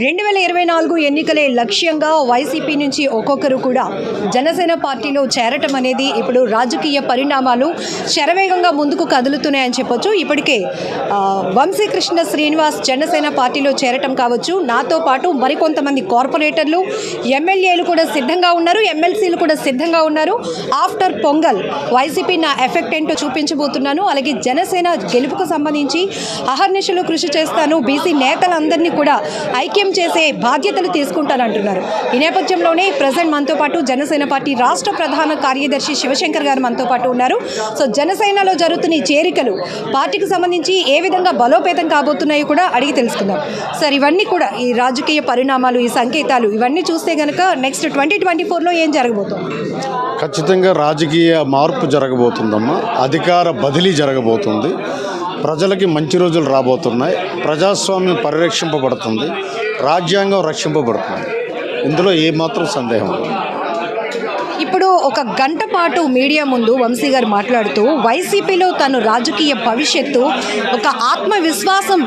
రెండు వేల ఇరవై నాలుగు ఎన్నికలే లక్ష్యంగా వైసీపీ నుంచి ఒక్కొక్కరు కూడా జనసేన పార్టీలో చేరటం అనేది ఇప్పుడు రాజకీయ పరిణామాలు శరవేగంగా ముందుకు కదులుతున్నాయని చెప్పొచ్చు. ఇప్పటికే వంశీకృష్ణ శ్రీనివాస్ జనసేన పార్టీలో చేరటం కావచ్చు. నాతో పాటు మరికొంతమంది కార్పొరేటర్లు ఎమ్మెల్యేలు కూడా సిద్ధంగా ఉన్నారు. ఎమ్మెల్సీలు కూడా సిద్ధంగా ఉన్నారు. ఆఫ్టర్ పొంగల్ వైసీపీ నా ఎఫెక్ట్ ఏంటో చూపించబోతున్నాను. అలాగే జనసేన గెలుపుకు సంబంధించి అహర్నిశలు కృషి చేస్తాను. బీసీ నేతలందరినీ కూడా ఐక్య చేసే బాధ్యతలు తీసుకుంటానంటున్నారు. ఈ నేపథ్యంలోనే ప్రజెంట్ మనతో పాటు జనసేన పార్టీ రాష్ట్ర ప్రధాన కార్యదర్శి శివశంకర్ గారు మనతో పాటు ఉన్నారు. సో జనసేనలో జరుగుతున్న ఈ చేరికలు పార్టీకి సంబంధించి ఏ విధంగా బలోపేతం కాబోతున్నాయో కూడా అడిగి తెలుసుకుందాం. సార్ ఇవన్నీ కూడా ఈ రాజకీయ పరిణామాలు ఈ సంకేతాలు ఇవన్నీ చూస్తే కనుక నెక్స్ట్ ట్వంటీ ట్వంటీ ఫోర్లో ఏం జరగబోతుంది? ఖచ్చితంగా రాజకీయ మార్పు జరగబోతుందమ్మా. అధికార బదిలీ జరగబోతుంది. ప్రజలకి మంచి రోజులు రాబోతున్నాయి. ప్రజాస్వామ్యం పరిరక్షింపబడుతుంది. రాజ్యాంగం రక్షింపబడుతుంది. ఇందులో ఏమాత్రం సందేహం లేదు. ఒక గంట పాటు మీడియా ముందు వంశీ గారు మాట్లాడుతూ వైసీపీలో తను రాజకీయ భవిష్యత్తు ఒక ఆత్మవిశ్వాసం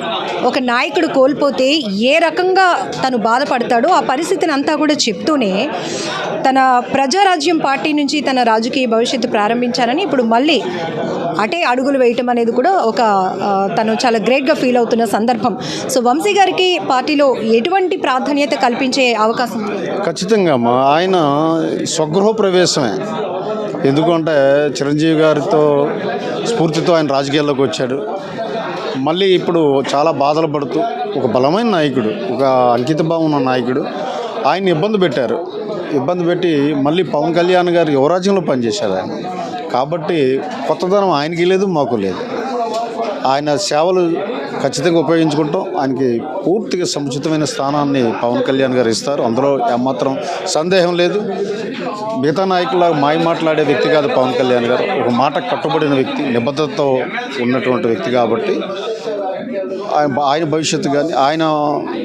ఒక నాయకుడు కోల్పోతే ఏ రకంగా తను బాధపడతాడో ఆ పరిస్థితిని అంతా కూడా చెప్తూనే తన ప్రజారాజ్యం పార్టీ నుంచి తన రాజకీయ భవిష్యత్తు ప్రారంభించారని ఇప్పుడు మళ్ళీ అటే అడుగులు వేయటం అనేది కూడా ఒక తను చాలా గ్రేట్గా ఫీల్ అవుతున్న సందర్భం. సో వంశీ గారికి పార్టీలో ఎటువంటి ప్రాధాన్యత కల్పించే అవకాశం ఖచ్చితంగా ఆయన స్వగృహ ప్రవేశమే ఎందుకంటే చిరంజీవి గారితో స్ఫూర్తితో ఆయన రాజకీయాల్లోకి వచ్చాడు. మళ్ళీ ఇప్పుడు చాలా బాధలు పడుతూ ఒక బలమైన నాయకుడు ఒక అంకిత భావం ఉన్న నాయకుడు ఆయన ఇబ్బంది పెట్టారు. ఇబ్బంది పెట్టి మళ్ళీ పవన్ కళ్యాణ్ గారు యువరాజ్యంలో పనిచేశారు ఆయన. కాబట్టి కొత్తదనం ఆయనకి లేదు మాకు లేదు. ఆయన సేవలు ఖచ్చితంగా ఉపయోగించుకుంటాం. ఆయనకి పూర్తిగా సముచితమైన స్థానాన్ని పవన్ కళ్యాణ్ గారు ఇస్తారు. అందులో ఏమాత్రం సందేహం లేదు. మిగతా నాయకుల మాయ మాట్లాడే వ్యక్తి కాదు పవన్ కళ్యాణ్ గారు. ఒక మాట కట్టుబడిన వ్యక్తి నిబద్ధతతో ఉన్నటువంటి వ్యక్తి కాబట్టి ఆయన ఆయన భవిష్యత్తు కానీ ఆయన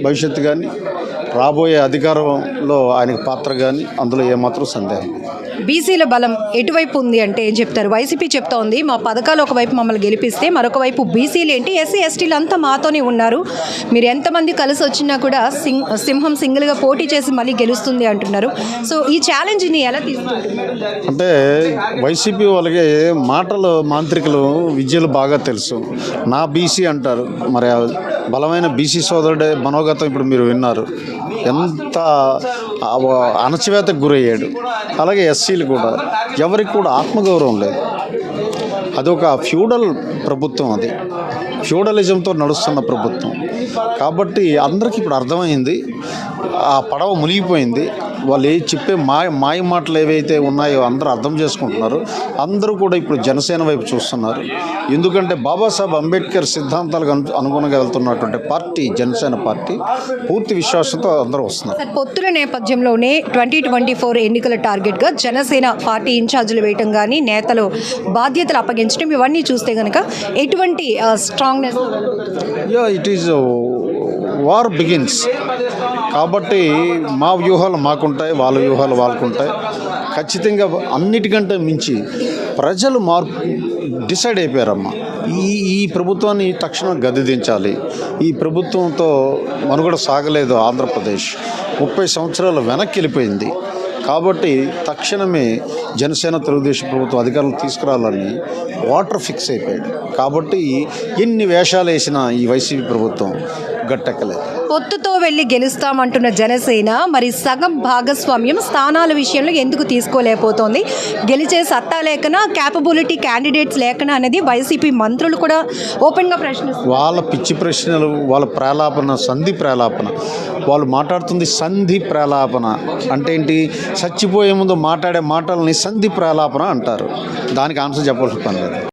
భవిష్యత్తు కానీ రాబోయే అధికారంలో ఆయనకు పాత్ర కానీ అందులో ఏమాత్రం సందేహం లేదు. బీసీల బలం ఎటువైపు ఉంది అంటే ఏం చెప్తారు. వైసీపీ చెప్తా ఉంది మా పథకాలు ఒకవైపు మమ్మల్ని గెలిపిస్తే మరొక వైపు బీసీలు ఏంటి ఎస్సీ ఎస్టీలు అంతా మాతోనే ఉన్నారు. మీరు ఎంతమంది కలిసి వచ్చినా కూడా సింగ్ సింహం సింగిల్గా పోటీ చేసి మళ్ళీ గెలుస్తుంది అంటున్నారు. సో ఈ ఛాలెంజ్ని ఎలా తీసుకుంటున్నారు? అంటే వైసీపీ వాళ్ళకి మాటలు మాంత్రికులు విద్యలు బాగా తెలుసు. నా బీసీ అంటారు. మరి బలమైన బీసీ సోదరుడే మనోగతం ఇప్పుడు మీరు విన్నారు. ఎంత అణచివేతకు గురయ్యాడు. అలాగే ఎస్సీలు కూడా ఎవరికి కూడా ఆత్మగౌరవం లేదు. అదొక ఫ్యూడల్ ప్రభుత్వం అది. ఫ్యూడలిజంతో నడుస్తున్న ప్రభుత్వం. కాబట్టి అందరికీ ఇప్పుడు అర్థమైంది. ఆ పడవ మునిగిపోయింది. వాళ్ళు ఏ చెప్పే మాయ మాయ మాటలు ఏవైతే ఉన్నాయో అందరూ అర్థం చేసుకుంటున్నారు. అందరూ కూడా ఇప్పుడు జనసేన వైపు చూస్తున్నారు. ఎందుకంటే బాబాసాహెబ్ అంబేద్కర్ సిద్ధాంతాలకు అను అనుగుణంగా వెళ్తున్నటువంటి పార్టీ జనసేన పార్టీ పూర్తి విశ్వాసంతో అందరూ వస్తున్నారు. పొత్తుల నేపథ్యంలోనే ట్వంటీ ట్వంటీ ఫోర్ ఎన్నికల టార్గెట్గా జనసేన పార్టీ ఇన్ఛార్జీలు వేయటం కానీ నేతలు బాధ్యతలు అప్పగించడం ఇవన్నీ చూస్తే కనుక ఎటువంటి strongness it is war begins కాబట్టి మా వ్యూహాలు మాకుంటాయి వాళ్ళ వ్యూహాలు వాళ్ళకుంటాయి. ఖచ్చితంగా అన్నిటికంటే మించి ప్రజలు మార్పు డిసైడ్ అయిపోయారమ్మా. ఈ ఈ ప్రభుత్వాన్ని తక్షణం గదిదించాలి ఈ ప్రభుత్వంతో మనుగడ సాగలేదు ఆంధ్రప్రదేశ్. ముప్పై సంవత్సరాలు వెనక్కి వెళ్ళిపోయింది. కాబట్టి తక్షణమే జనసేన తెలుగుదేశం ప్రభుత్వం అధికారులు తీసుకురావాలని వాటర్ ఫిక్స్ అయిపోయాడు. కాబట్టి ఎన్ని వేషాలు వేసినా ఈ వైసీపీ ప్రభుత్వం గట్టెక్కలేదు పొత్తుతో వెళ్ళి గెలుస్తామంటున్న జనసేన మరి సగం భాగస్వామ్యం స్థానాల విషయంలో ఎందుకు తీసుకోలేకపోతోంది? గెలిచే సత్తా లేకనా క్యాపబిలిటీ క్యాండిడేట్స్ లేకనా అనేది వైసీపీ మంత్రులు కూడా ఓపెన్గా ప్రశ్నిస్తారు వాళ్ళ పిచ్చి ప్రశ్నలు వాళ్ళ ప్రాలాపన సంధి ప్రాలాపన. వాళ్ళు మాట్లాడుతుంది సంధి ప్రాలాపన. అంటే ఏంటి? చచ్చిపోయే ముందు మాట్లాడే మాటల్ని సంధి ప్రాలాపన అంటారు. దానికి ఆన్సర్ చెప్పాల్సిన పని లేదు.